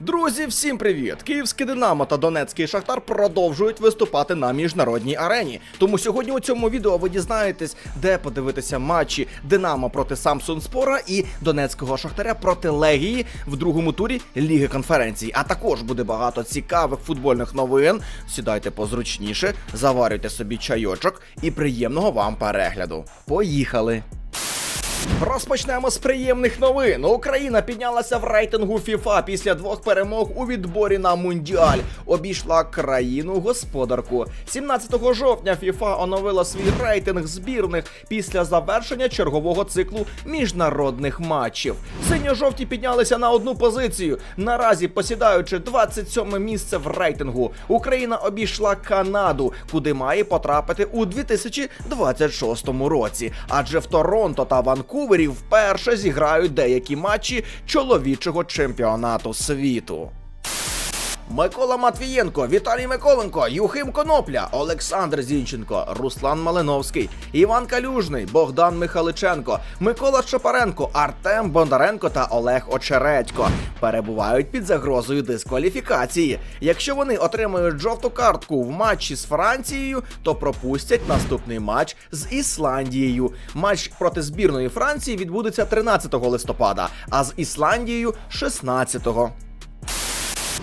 Друзі, всім привіт! Київське Динамо та Донецький Шахтар продовжують виступати на міжнародній арені. Тому сьогодні у цьому відео ви дізнаєтесь, де подивитися матчі Динамо проти Самсун Спора і Донецького Шахтаря проти Легії в другому турі Ліги конференцій. А також буде багато цікавих футбольних новин. Сідайте позручніше, заварюйте собі чайочок і приємного вам перегляду. Поїхали! Розпочнемо з приємних новин. Україна піднялася в рейтингу FIFA після двох перемог у відборі на Мундіаль. Обійшла країну господарку. 17 жовтня FIFA оновила свій рейтинг збірних після завершення чергового циклу міжнародних матчів. Синьо-жовті піднялися на одну позицію. Наразі посідаючи 27 місце в рейтингу. Україна обійшла Канаду, куди має потрапити у 2026 році. Адже в Торонто та Ванкувері вперше зіграють деякі матчі чоловічого чемпіонату світу. Микола Матвієнко, Віталій Миколенко, Юхим Конопля, Олександр Зінченко, Руслан Малиновський, Іван Калюжний, Богдан Михаличенко, Микола Шапаренко, Артем Бондаренко та Олег Очередько перебувають під загрозою дискваліфікації. Якщо вони отримають жовту картку в матчі з Францією, то пропустять наступний матч з Ісландією. Матч проти збірної Франції відбудеться 13 листопада, а з Ісландією 16-го.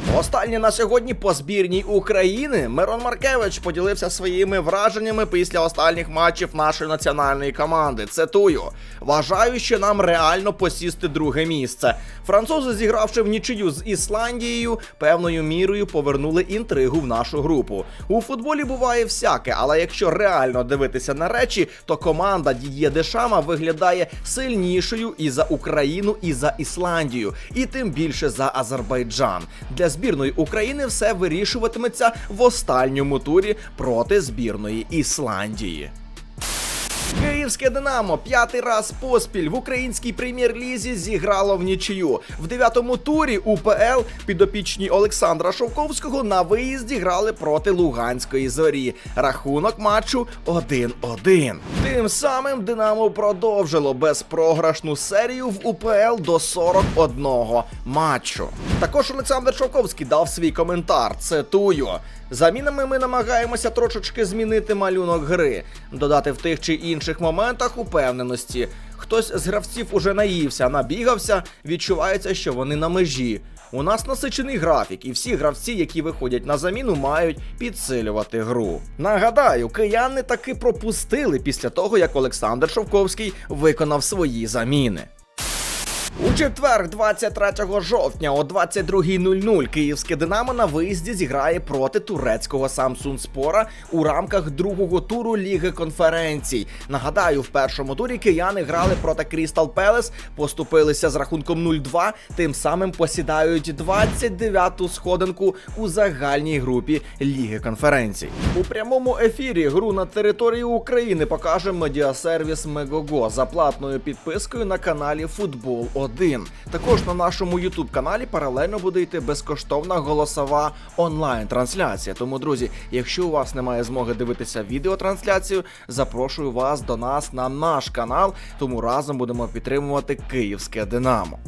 Останнє на сьогодні по збірній України Мирон Маркевич поділився своїми враженнями після останніх матчів нашої національної команди. Цитую: вважаю, що нам реально посісти друге місце. Французи, зігравши в нічию з Ісландією, певною мірою повернули інтригу в нашу групу. У футболі буває всяке, але якщо реально дивитися на речі, то команда Дід'є Дешама виглядає сильнішою і за Україну, і за Ісландію, і тим більше за Азербайджан. Для збірної України все вирішуватиметься в останньому турі проти збірної Ісландії. Київське Динамо п'ятий раз поспіль в українській прем'єр-лізі зіграло в нічию. В дев'ятому турі УПЛ підопічні Олександра Шовковського на виїзді грали проти Луганської зорі. Рахунок матчу 1-1. Тим самим Динамо продовжило безпрограшну серію в УПЛ до 41 матчу. Також Олександр Шовковський дав свій коментар. Цитую. Замінами ми намагаємося трошечки змінити малюнок гри, додати в тих чи інших моментах упевненості. Хтось з гравців уже наївся, набігався, відчувається, що вони на межі. У нас насичений графік, і всі гравці, які виходять на заміну, мають підсилювати гру. Нагадаю, кияни таки пропустили після того, як Олександр Шовковський виконав свої заміни. У четвер, 23 жовтня о 22.00 київське Динамо на виїзді зіграє проти турецького Самсун Спора у рамках другого туру Ліги конференцій. Нагадаю, в першому турі кияни грали проти Крістал Пелес, поступилися з рахунком 0-2, тим самим посідають 29-ту сходинку у загальній групі Ліги конференцій. У прямому ефірі гру на території України покаже медіасервіс Мегого за платною підпискою на каналі Футбол 1. Також на нашому YouTube каналі паралельно буде йти безкоштовна голосова онлайн-трансляція. Тому, друзі, якщо у вас немає змоги дивитися відеотрансляцію, запрошую вас до нас на наш канал, тому разом будемо підтримувати київське Динамо.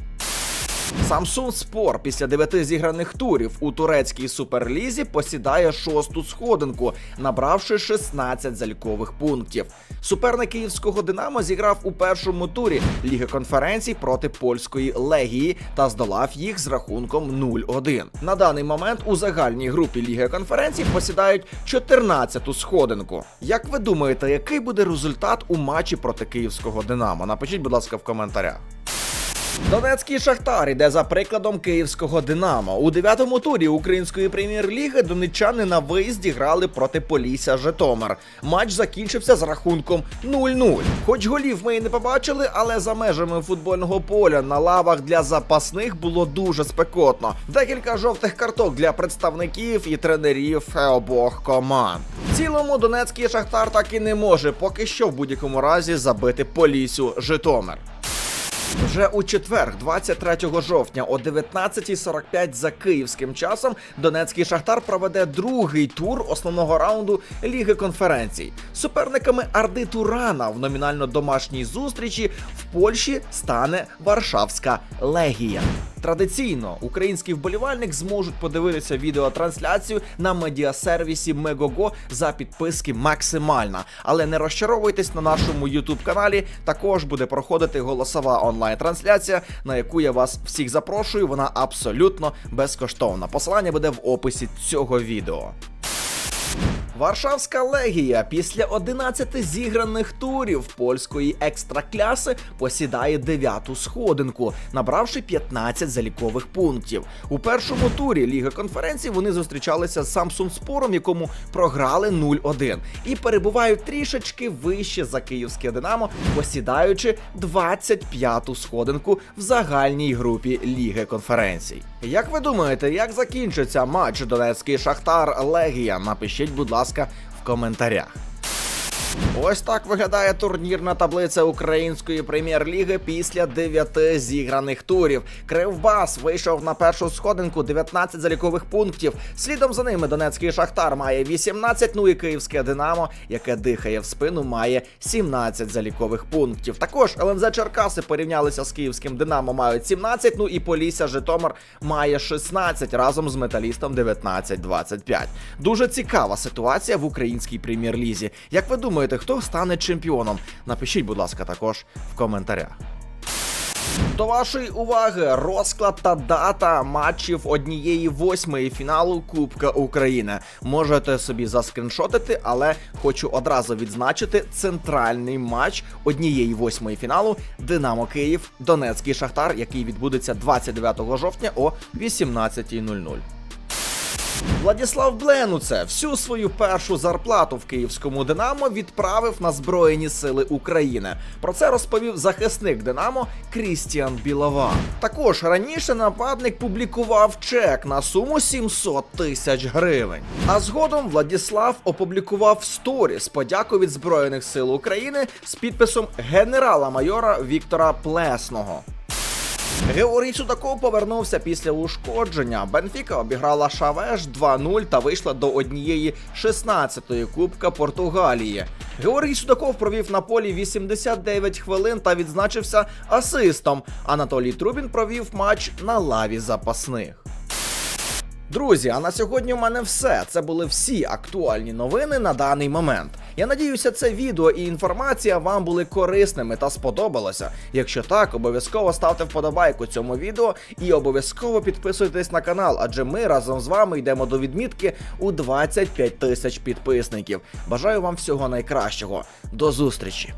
Samsung Spor після дев'яти зіграних турів у турецькій суперлізі посідає шосту сходинку, набравши 16 залікових пунктів. Суперник київського Динамо зіграв у першому турі Ліги конференцій проти польської легії та здолав їх з рахунком 0-1. На даний момент у загальній групі Ліги конференцій посідають 14-ту сходинку. Як ви думаєте, який буде результат у матчі проти київського Динамо? Напишіть, будь ласка, в коментарях. Донецький Шахтар іде за прикладом київського Динамо. У дев'ятому турі української прем'єр-ліги донеччани на виїзді грали проти Полісся Житомир. Матч закінчився з рахунком 0-0. Хоч голів ми і не побачили, але за межами футбольного поля на лавах для запасних було дуже спекотно. Декілька жовтих карток для представників і тренерів обох команд. В цілому Донецький Шахтар так і не може поки що в будь-якому разі забити Полісю Житомир. Вже у четвер, 23 жовтня, о 19.45 за київським часом, Донецький Шахтар проведе другий тур основного раунду Ліги конференцій. Суперниками Арди Турана в номінально домашній зустрічі Польщі стане Варшавська Легія. Традиційно український вболівальник зможуть подивитися відеотрансляцію на медіасервісі Мегого за підписки максимальна. Але не розчаровуйтесь на нашому youtube каналі. Також буде проходити голосова онлайн-трансляція, на яку я вас всіх запрошую. Вона абсолютно безкоштовна. Посилання буде в описі цього відео. Варшавська легія після 11 зіграних турів польської екстракляси посідає дев'яту сходинку, набравши 15 залікових пунктів. У першому турі Ліги конференцій вони зустрічалися з Samsung Спором, якому програли 0-1, і перебувають трішечки вище за київське Динамо, посідаючи 25-ту сходинку в загальній групі Ліги конференцій. Як ви думаєте, як закінчиться матч Донецький Шахтар Легія? Напишіть, будь ласка, в коментарях. Ось так виглядає турнірна таблиця української прем'єр-ліги після дев'яти зіграних турів. Кривбас вийшов на першу сходинку 19 залікових пунктів. Слідом за ними Донецький Шахтар має 18, ну і Київське Динамо, яке дихає в спину, має 17 залікових пунктів. Також ЛНЗ Черкаси порівнялися з Київським Динамо, мають 17, ну і Полісся Житомир має 16 разом з металістом 19-25. Дуже цікава ситуація в українській прем'єр-лізі. Як ви думаєте, хто стане чемпіоном? Напишіть, будь ласка, також в коментарях. До вашої уваги розклад та дата матчів однієї восьмої фіналу Кубка України. Можете собі заскріншотити, але хочу одразу відзначити центральний матч однієї восьмої фіналу Динамо Київ Донецький Шахтар, який відбудеться 29 жовтня о 18.00. Владіслав Бленуце всю свою першу зарплату в київському Динамо відправив на Збройні Сили України. Про це розповів захисник Динамо Крістіан Білова. Також раніше нападник публікував чек на суму 700 тисяч гривень. А згодом Владіслав опублікував сторіс подяку від Збройних сил України з підписом генерала-майора Віктора Плесного. Георгій Судаков повернувся після ушкодження. Бенфіка обіграла Шавеш 2-0 та вийшла до однієї 16-ї Кубка Португалії. Георгій Судаков провів на полі 89 хвилин та відзначився асистом. Анатолій Трубін провів матч на лаві запасних. Друзі, а на сьогодні у мене все. Це були всі актуальні новини на даний момент. Я надіюся, це відео і інформація вам були корисними та сподобалося. Якщо так, обов'язково ставте вподобайку цьому відео і обов'язково підписуйтесь на канал, адже ми разом з вами йдемо до відмітки у 25 тисяч підписників. Бажаю вам всього найкращого. До зустрічі!